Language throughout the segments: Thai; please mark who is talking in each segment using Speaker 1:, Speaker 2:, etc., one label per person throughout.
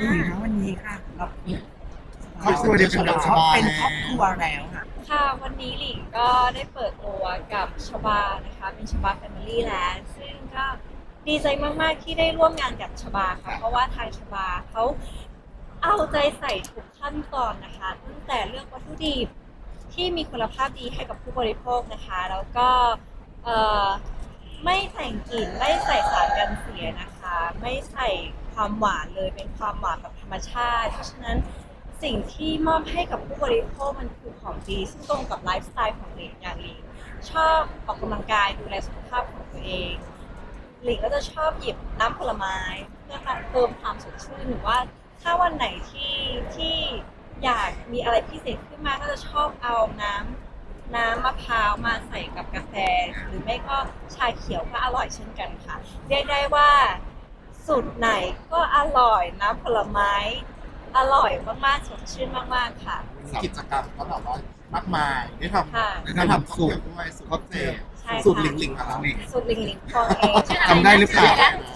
Speaker 1: นี่นะวันนี้ค่ะเรา
Speaker 2: ครอบครัวเดียวกันกับชบา
Speaker 1: เป็นครอบครัวแล้วค่ะ
Speaker 3: ค่ะวันนี้หลิงก็ได้เปิดตัวกับชบานะคะ เป็นชบาแฟมิลี่แลนด์ซึ่งก็ดีใจมากๆที่ได้ร่วมงานกับชบาค่ะเพราะว่าทางชบาเขาเอาใจใส่ทุกขั้นตอนนะคะตั้งแต่เลือกวัตถุดิบที่มีคุณภาพดีให้กับผู้บริโภคนะคะ แล้วก็เอ่อไม่แต่งกลิ่นไม่ใส่สารกันเสียนะคะ ไม่ใส่ ความหวานเลย เป็นความหวานแบบธรรมชาติ เพราะฉะนั้นสิ่งที่มอบให้กับผู้บริโภคมันคือของดี ซึ่งตรงกับไลฟ์สไตล์ของหลิงอย่างหลิงชอบออกกำลังกายดูแลสุขภาพของตัวเองหลิงก็จะชอบหยิบน้ำผลไม้เพื่อเติมความสดชื่นหรือว่าถ้าวันไหนที่ที่อยากมีอะไรพิเศษขึ้นมาก็จะชอบเอาน้ำน้ำมะพร้าวมาใส่กับกาแฟ หรือไม่ก็ชาเขียวก็อร่อยเช่นกันค่ะ เรียกได้ว่า สูตรไหนก็อร่อยน้ำผลไม้อร่อยมากๆสดชื่นมากๆค่ะ
Speaker 2: กิจกรรมก็แบบว่ามากมายได้ทำ
Speaker 3: ค่ะ
Speaker 2: ได้ทำสูตรด้วยสูตรค็อกเทล
Speaker 3: ใช่ค่ะ
Speaker 2: สูตรหลิงหลิงอะไรนี่
Speaker 3: สูตรลิงลิงคองเอง
Speaker 2: จำได้หรือเปล่า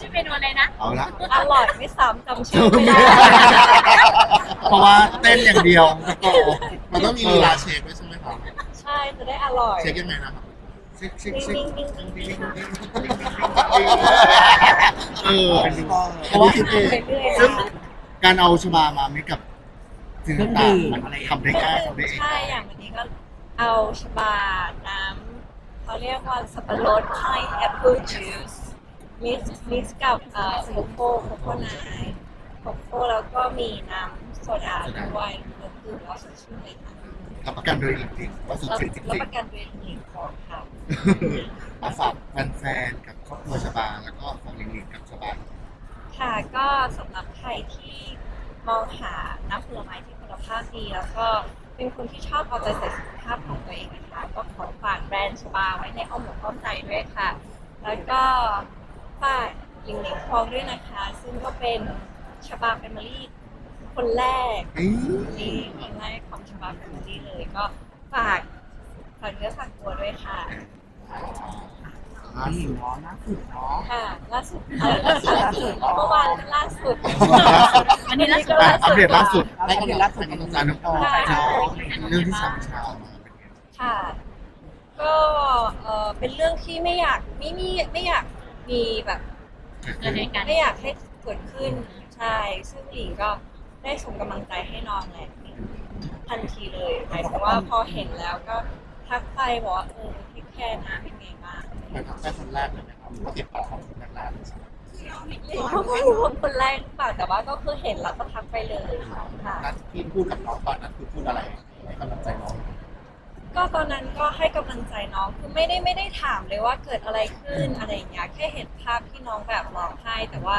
Speaker 4: ชื่อเมนูอะไรนะ
Speaker 2: เอาละ
Speaker 3: อร่อยไม่ซ้ำจำชื่อไม่ได้
Speaker 2: เพราะว่าเต้นอย่างเดียวโอ้มันต้องมีลีลาเช็คด้วยใช่ไหมครับ
Speaker 3: ใช่จะได้อร่อย
Speaker 2: เช็คยังไงนะครับเช็คเช็ค
Speaker 3: ลิง
Speaker 2: เช็ค
Speaker 3: ลิงลิงลิงลิง
Speaker 2: เออเพราะว่าคิดเอง
Speaker 3: ไป เรื่อย
Speaker 2: ซึ่ง
Speaker 3: นะ
Speaker 2: การเอาชบามาไม่กับสิ่งต่างๆมันทำได้ง่ายทำได้เอง
Speaker 3: ใช่อย่างวันนี้ก็เอาชบาน้ำเขาเรียกว่าสับปะรดไทแอปเปิลจูสมิกซ์มิกซ์กับเอ่อโคโค่โคโค่ไนท์โคโค่แล้วก็มีน้ำโซดาด้วยก็คือเราสดชื่นเลยค่ะ
Speaker 2: รับประกันโดยจริงๆว่าสุด
Speaker 3: รับ
Speaker 2: จริงจ
Speaker 3: รับ
Speaker 2: ริง
Speaker 3: ประกันด้วยหลิงของค่ะ
Speaker 2: ๆมา ฝากแฟนๆกับครอบครัวชบาแล้วก็ของหลิงหลิงกับชบา
Speaker 3: ค่ะก็สำหรับใครที่มองหาน้ำผลไม้ที่คุณภาพดีแล้วก็เป็นคนที่ชอบเอาใจใส่สุขภาพของตัวเองนะคะก็ขอฝากแบรนด์ชบาไว้ในอ้อมอกอ้อมใจด้วยค่ะ แล้วก็ฝากหลิงหลิงคองด้วยนะคะ ซึ่งก็เป็นชบาแฟมิลี่คนแรก
Speaker 2: เอ้ย
Speaker 3: ที่คนแรกของชบาแฟมิลี่เลยก็ฝาก ฝากเนื้อฝากตัวด้วยค่ะ
Speaker 2: ล่า
Speaker 1: นี่
Speaker 2: สุด
Speaker 1: เนาะน่าสุดเนาะ
Speaker 3: ค่ะล่าสุดอะไรล่าสุดล่าสุดเมื่อวานก็ล่าสุด
Speaker 4: อันนี้ล่าสุด
Speaker 3: ก็
Speaker 2: อะ
Speaker 3: ล่า
Speaker 2: อัป
Speaker 3: สุด
Speaker 2: เดตล่าสุด
Speaker 1: อัปเดตล่าสุด
Speaker 2: ให้กำลังใจน้องปอ
Speaker 3: ค่ะ
Speaker 2: เรื่องที่สามเช้ามาเป็นไง
Speaker 3: ค่ะ ก็เออเป็นเรื่องที่ไม่อยากไม่มีไม่อยากมีแบบ
Speaker 4: เกิดเหตุการณ์
Speaker 3: ไม่อยากให้เกิดขึ้นใช่ซึ่งหลิงก็ได้ส่งกำลังใจให้น้องแหละทันทีเลยหมายถึงว่าพอเห็นแล้วก็ ทักไปบอกว่าเออที่แค่นะเป็นไงบ้าง
Speaker 2: ไปทำได้คนแรกเลยไหมครับหรือว่าติดต่อของคนแรกๆเลยใช่ไหม
Speaker 3: เขาก็รู้ว่าคนแรกหรือเปล่าแต่ว่าก็คือเห็นแล้วก็ทักไปเลยค่ะ
Speaker 2: นัดที่พูดกับน้องตอนนั้นคือพูดอะไรให้กำลังใจน้อง
Speaker 3: ก็ตอนนั้นก็ให้กำลังใจน้องคือไม่ได้ไม่ได้ถามเลยว่าเกิดอะไรขึ้นอะไรอย่างเงี้ยแค่เห็นภาพที่น้องแบบร้องไห้แต่ว่า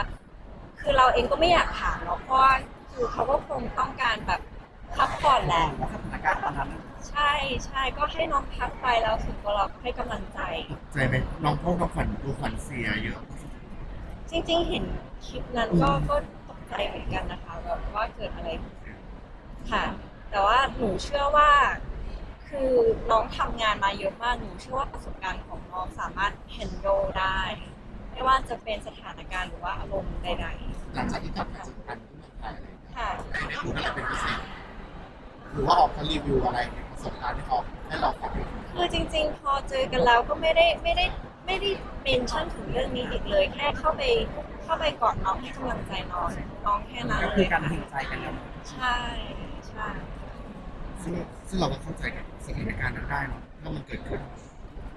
Speaker 3: คือเราเองก็ไม่อยากถามเนาะเพราะว่าคือเขาก็คงต้องการแบบพักผ่อนแหละ
Speaker 1: สถานการณ์ตอนนั้น
Speaker 3: ใช่ใช่ก็ให้น้องพักไปแล้วถึงตัวเราก็ให้กำลังใจ
Speaker 2: ใจไหมน้องพ่อน้องขวัญดูขวัญเสียเยอะ
Speaker 3: จริงๆ เห็นคลิปนั้นก็ก็ตกใจเหมือนกันนะคะแบบว่าเกิดอะไรขึ้นค่ะ แต่ว่าหนูเชื่อว่า คือน้องทำงานมาเยอะมากหนูเชื่อว่าประสบการณ์ของน้องสามารถ handle ได้ ไม่ว่าจะเป็นสถานการณ์หรือว่าอารมณ์ใด
Speaker 2: หลังจากที่กลับมาเจอกันที่เมืองไทยอะไรอย่างเงี้ย
Speaker 3: ๆค่ะ
Speaker 2: ได้พูดอะไรเป็นพิเศษหรือว่าออกมารีวิวอะไรในประ สบการณ์ที่เขาให้เราฟัง
Speaker 3: คือจริง ๆ พอเจอกันแล้วก็ไม่ได้ไม่ได้ไม่ได้เมนชั่นถึงเรื่องนี้อีกเลย แค่เข้าไปเข้าไปกอดน้องให้กำลังใจน้องน้องแค่นั้น
Speaker 1: ก็
Speaker 3: เล
Speaker 1: คือยการเห็นใจกันแล้ว
Speaker 3: ใช่ใช่
Speaker 2: ซึ่งซึ่งเราก็เข้าใจกับสถานการณ์นั้นได้เนาะถ้ามันเกิดขึ้น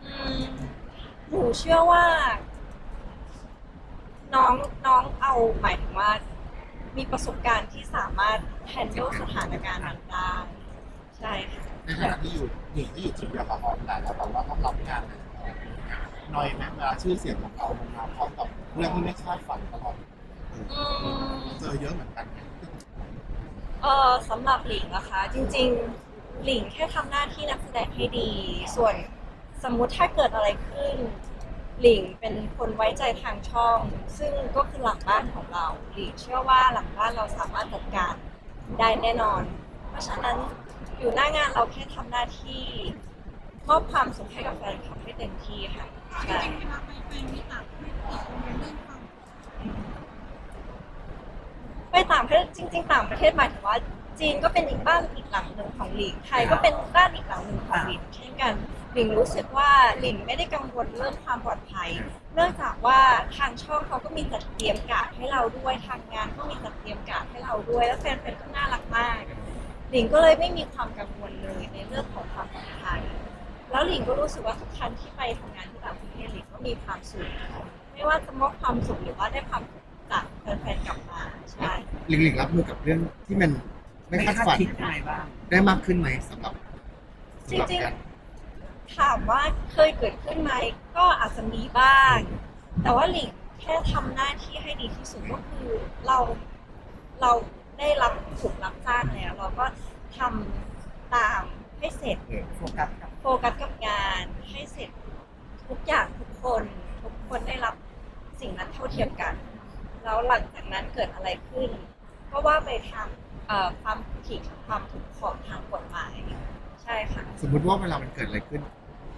Speaker 3: อืมหนูเชื่อว่า น้องน้องเอาหมายถึงว่า มีประสบการณ์ที่สามารถ handle สถานการณ์นั้นได้ใช่ค่ะ
Speaker 2: ในขณะที่อยู่หญิงที่อยู่ทีมเดียวกับออนไลน์แล้วแต่ว่าต้องรับงานหน่อยไหมเวลาชื่อเสียงของเรามันมาพร้อมกับเรื่องที่ไม่คาดฝันตลอด
Speaker 3: อืม
Speaker 2: เจอเยอะเหมือนกัน
Speaker 3: เออสำหรับหลิงนะคะ จริง ๆ หลิงแค่ทำหน้าที่นักแสดงให้ดี ส่วนสมมุติถ้าเกิดอะไรขึ้น หลิงเป็นคนไว้ใจทางช่อง ซึ่งก็คือหลังบ้านของเรา หลิงเชื่อว่าหลังบ้านเราสามารถจัดการได้แน่นอน เพราะฉะนั้น อยู่หน้างานเราแค่ทำหน้าที่มอบความสุขให้กับแฟนคลับให้เต็มที่ค่ะใช่
Speaker 4: เวลาไปแฟนนี่ต่างไม่ติดเรื่องความ
Speaker 3: ไปต่างประเทศจริง ๆ ต่างประเทศหมายถึงว่า จีนก็เป็นอีกบ้านอีกหลังหนึ่งของหลิงไทยก็เป็นบ้านอีกหลังหนึ่งของหลิงเช่นกันหลิงรู้สึกว่าหลิงไม่ได้กังวลเรื่องความปลอดภัย เนื่องจากว่าทางช่องเขาก็มีจัดเตรียมการดให้เราด้วยทางงานก็มีจัดเตรียมการดให้เราด้วย แล้วแฟนๆก็น่ารักมาก หลิงก็เลยไม่มีความกังวลเลยในเรื่องของความปลอดภัยแล้วหลิงก็รู้สึกว่าทุกครั้งที่ไปทำงานที่ต่างประเทศหลิงก็มีความสุขไม่ว่าจะมอบความสุขหรือว่าได้ความสุขจากแฟนๆกลับมาใช่
Speaker 2: ลิงลิงรับมือกับเรื่องที่มันไม่
Speaker 1: ไม่
Speaker 2: คาด
Speaker 1: คาด
Speaker 2: ฝัน
Speaker 1: คิดยังไงบ้าง
Speaker 2: ได้มากขึ้นไหมสำหรับ
Speaker 3: จ
Speaker 2: สำหรับ
Speaker 3: ริง
Speaker 2: การ
Speaker 3: ๆถามว่าเคยเกิดขึ้นไหมก็อาจจะมีบ้าง แต่ว่าหลิงแค่ทำหน้าที่ให้ดีที่สุดก็คือเราเรา ได้รับถูกรับจ้างแล้ว เราก็ทำตามให้เสร็จ
Speaker 1: โฟกัสกับ
Speaker 3: โฟกัสกับงานให้เสร็จทุกอย่างทุกคน ทุกคนได้รับสิ่งนั้นเท่าเทียมกัน แล้วหลังจากนั้นเกิดอะไรขึ้น ก็ว่าไปทางเอ่อความผิดความถูกของทางกฎหมาย ใช่ค่ะ
Speaker 2: สมมุติว่าเวลามันเกิดอะไรขึ้น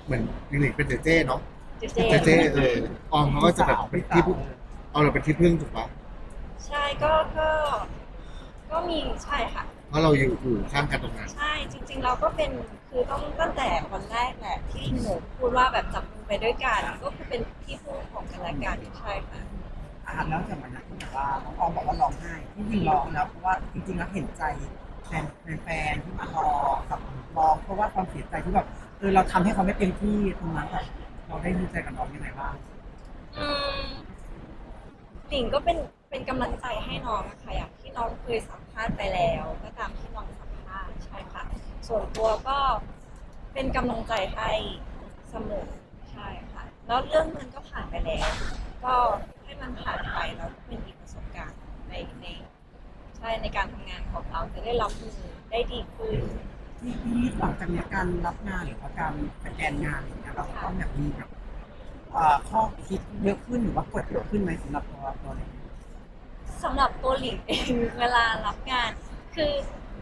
Speaker 2: เหมือนลิงลิงเป็นเจเจ้เนาะ
Speaker 3: เจเจ
Speaker 2: เจเจ้เออออมเขาก็จะแบบเป็นที่พึ่งเอาเราเป็นที่พึ่งถูกปะ
Speaker 3: ใช่ก็ก็ ก็มีใช่ค่ะ
Speaker 2: เพราะเราอยู่อยู่ข้างกันตรงนั้น
Speaker 3: ใช่จริง ๆ เราก็เป็นคือต้องตั้งแต่วันแรกแหละที่หนูพูดว่าแบบจับมือไปด้วยกันก็คือเป็นที่พึ่งของกันและกันใช่ค่ะ
Speaker 1: อ่านแล้วจากวันนั้นที่แบบว่าน้องออมบอกว่าร้องไห้ที่จริงร้องนะเพราะว่าจริงๆแล้วเห็นใจแฟนแฟนๆที่มารอกับร้องเพราะว่าความเสียใจที่แบบเออเราทำให้เขาไม่เต็มที่ตรงนั้นแบบเราได้ดีใจกับน้องยังไงบ้าง
Speaker 3: อืมหลิงก็เป็นเป็นกำลังใจให้น้องอะค่ะอย่าง ที่น้องเคยสัมภาษณ์ไปแล้ว ก็ตามที่น้องสัมภาษณ์ใช่ค่ะ ส่วนตัวก็เป็นกำลังใจให้เสมอใช่ค่ะ แล้วเรื่องมันก็ผ่านไปแล้ว ก็ให้มันผ่านไปแล้วเป็นอีกประสบการณ์ในในใช่ในการทำงานของเราจะได้รับมือได้ดีขึ้น
Speaker 1: ที่ที่หลังจากเนี้ยการรับงานหรือว่าการสแกนงานอย่างเงี้ยเราต้องแบบมีแบบอ่าข้อคิดเยอะขึ้นหรือว่ากดเยอะขึ้นไหมสำหรับตัวตัวเอง
Speaker 3: สำหรับตัวหลิงเองเวลารับงาน คือ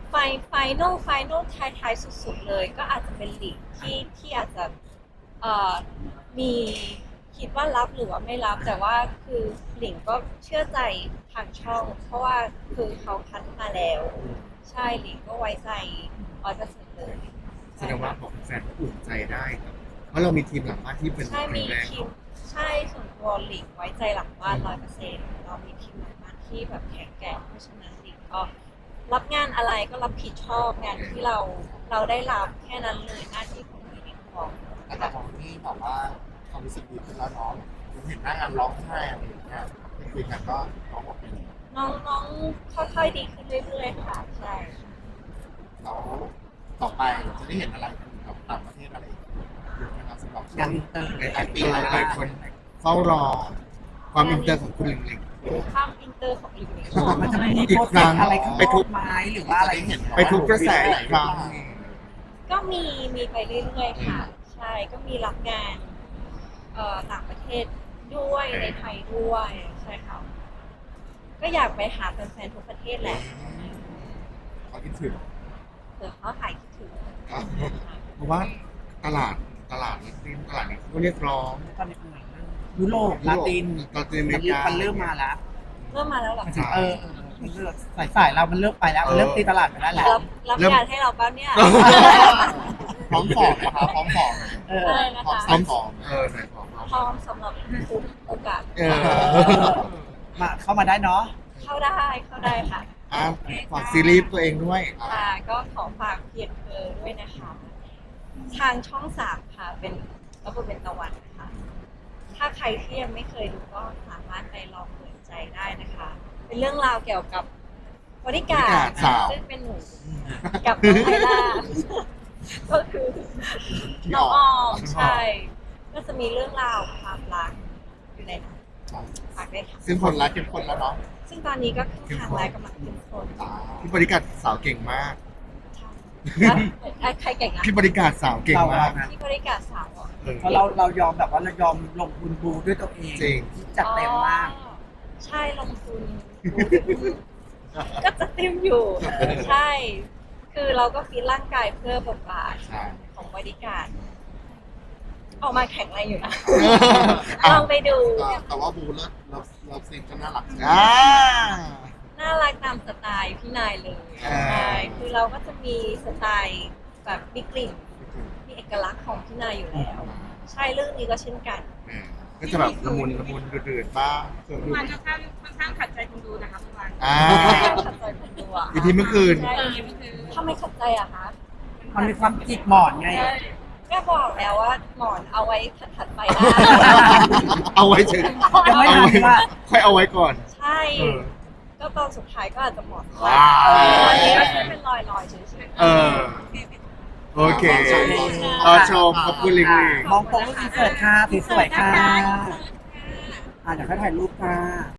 Speaker 3: ไฟไฟนอลไฟนอลท้ายท้ายๆสุดๆเลย ก็อาจจะเป็นหลิงที่ที่อาจจะเอ่อมีคิดว่ารับหรือว่าไม่รับแต่ว่าคือหลิงก็เชื่อใจทางช่อง เพราะว่าคือเขาคัดมาแล้ว ใช่หลิงก็ไว้ใจร้อยเปอร์เซ็นต์เลย
Speaker 2: แสดงว่าบอกแฟนก็อุ่นใจได้ครับเพราะเรามีทีมหลังบ้านที่เป็น
Speaker 3: ใช่
Speaker 2: แข็
Speaker 3: มี
Speaker 2: งแรง
Speaker 3: ทีมใช่ส่วนตัวหลิงไว้ใจหลังบ้านร้อยเปอร์เซ็นต์เรามีทีมหลังบ้าน ที่แบบแข็งแกร่งเพราะฉะนั้นหลิงก็รับงานอะไรก็รับผิดชอบงานที่เราเราได้รับแค่นั้นเลยหน้าที่ของหลิงของ
Speaker 2: แต่จากของที่แบบว่าความรู้สึกดีขึ้นแล้วเนาะเห็นหน้างานร้องไห้อะไรอย่างเงี้ยคุยกันก็น้องบอกเป็น
Speaker 3: น้องน้องค่อยๆดีขึ้นเรื่อยๆค่ะใช่
Speaker 2: แล้วต่อไปจะได้เห็นอะไรกับต่างประเทศอะไรอีกเยอะไหมครับสำหรับ
Speaker 1: งานอินเตอร์
Speaker 2: ในหลายปีหลายคนเฝ้ารอความอินเตอร์ของคุณลิง
Speaker 3: ข้ามอินเตอร์ของหลิง
Speaker 1: มันจะมี
Speaker 2: อีก
Speaker 1: โปร
Speaker 2: ค
Speaker 1: เจ
Speaker 2: รั้
Speaker 1: ก
Speaker 2: ง
Speaker 1: ต์อะไรข้าง
Speaker 2: ไป
Speaker 1: น
Speaker 2: ทุ
Speaker 1: อกกไหม้หรือว่าอะไรเห็น
Speaker 2: ไปทุกกระแสอีกครั้ง
Speaker 3: ก็มีมีไปเรื่อยๆค่ะ ใช่ก็มีรับงานเอ่อต่างประเทศด้วยในไทยด้วยใช่ค่ะก็อยากไปหาแฟนๆทุกประเทศแหละ
Speaker 2: เขาคิดถึง
Speaker 3: เผื่อเขาหายคิดถึง
Speaker 2: เพราะว่าตลาดตลาดนี้ตลาดนี้เขาก็เรียกร้อง
Speaker 1: ตอนนี้เป็นไง ยุโรปลาติน
Speaker 2: ลาตินอเม
Speaker 1: มัน
Speaker 2: ริ
Speaker 1: เริ่ม
Speaker 2: กา
Speaker 1: มันเริ่มมาแล้ว
Speaker 3: เริ่มมาแล้วเหรอ
Speaker 2: ใช่
Speaker 1: เออเออมันเริ่มสายสายเรามันเริ่มไปแล้วมันเริ่มตีตลาดไปแล้วแหละ
Speaker 3: รับรับ
Speaker 2: เริ่ม
Speaker 3: งานให้เราแป๊บเนี่ย
Speaker 2: พร้อมฟอร์มนะคะพร้อมฟอร์ม
Speaker 1: เออ
Speaker 3: อะไรนะ
Speaker 2: พร้อม
Speaker 3: คะ
Speaker 2: ใส่ฟอร์มเออใส่ฟอร์ม
Speaker 3: พร้อมสำหรับทุกโอกาส
Speaker 2: เออ
Speaker 1: มาเข้ามาได้เนาะ
Speaker 3: เข้าได้เข้าได้ค่ะ
Speaker 2: อะฝากซีรีส์ตัวเองด้วยอะ
Speaker 3: ค่ะก็ขอฝากเพียรเพอด้วยนะคะ ทางช่องสามค่ะเป็นระบบเป็นตะวันนะคะ ถ้าใครที่ยังไม่เคยดูก็สามารถไปลองเปิดใจได้นะคะ เป็นเรื่องราวเกี่ยวกับบริการ
Speaker 2: สาว
Speaker 3: ซึ่งเป็นหนูกับน้องไอล่าก็คือน้องออมใช่ ก็จะมีเรื่องราวความรักอยู่ในนั้นฝากด้วยค่ะ
Speaker 2: ซึ่งคนรักเข้มข้นแล้วเนาะ
Speaker 3: ซึ่งตอนนี้ก็คือทางไลน์กำลังเข้มข้น
Speaker 2: พี่บริการสาวเก่งมาก
Speaker 3: แล้ว ใครเก่งอะ
Speaker 2: พี่บริการสาวเก่งมาก
Speaker 1: เราอะ
Speaker 3: ที่บริการสาวเหรอ
Speaker 2: เออ
Speaker 1: เพราะเราเรายอมแบบว่าเรายอมลงทุนบูด้วยตัวเอง
Speaker 2: จริง
Speaker 1: จัดเต็มมาก
Speaker 3: อ๋อใช่ลงทุน ก็จะเต็มอยู่ ใช่ คือเราก็ฟิตร่างกายเพื่อบทบาท
Speaker 2: ใช่
Speaker 3: ของบริการ ออกมาแข็งแรงอยู่นะ
Speaker 2: อะ
Speaker 3: ลองไปดู
Speaker 2: แต่ว่าบูเลิฟเลิฟเลิฟซีนก็น่ารักอ่า
Speaker 3: น่ารักนเราก็จะมีสไตล์แบบมีกลิ่นมีเอกลักษณ์ของพี่นายอยู่แล้ว ใช่เรื่องนี้ก็เช่นกัน
Speaker 2: ก็จะแบบละมุนละมุนเดือดๆบ้างเกิด
Speaker 4: มันค่อนข้างค่อนข้างขัดใจคนดูนะคะประมาณ
Speaker 2: อ่า
Speaker 3: ขัดใจคนดูอะ
Speaker 2: อีพีเมื่อคืน
Speaker 3: ใช่
Speaker 4: เออก็คือ
Speaker 3: ทำไมขัดใจอะคะ
Speaker 1: มันมีความจิกหมอนไง
Speaker 3: ก็บอกแล้วว่าหมอนเอาไว้ถัดๆไปได้
Speaker 2: เอาไว้เฉย
Speaker 1: ยังไม่
Speaker 2: เอา
Speaker 1: ทัน
Speaker 2: ไว้
Speaker 1: ว่า
Speaker 2: ค่อยเอาไว้ก่อน
Speaker 3: ใช่
Speaker 2: เออ
Speaker 3: ก็ตอนสุดท้ายก็อาจจะหมอน
Speaker 2: ว้าว
Speaker 3: อันนี้ก็แค่เป็นรอยๆเฉยๆ
Speaker 2: เออ โอเครอชมขอบคุณลิงลิง
Speaker 1: มองตรงลูกอินเสิร์ตค่ะสวยๆค่ะอ่าเดี๋ยวค่อยถ่ายรูปค่ะ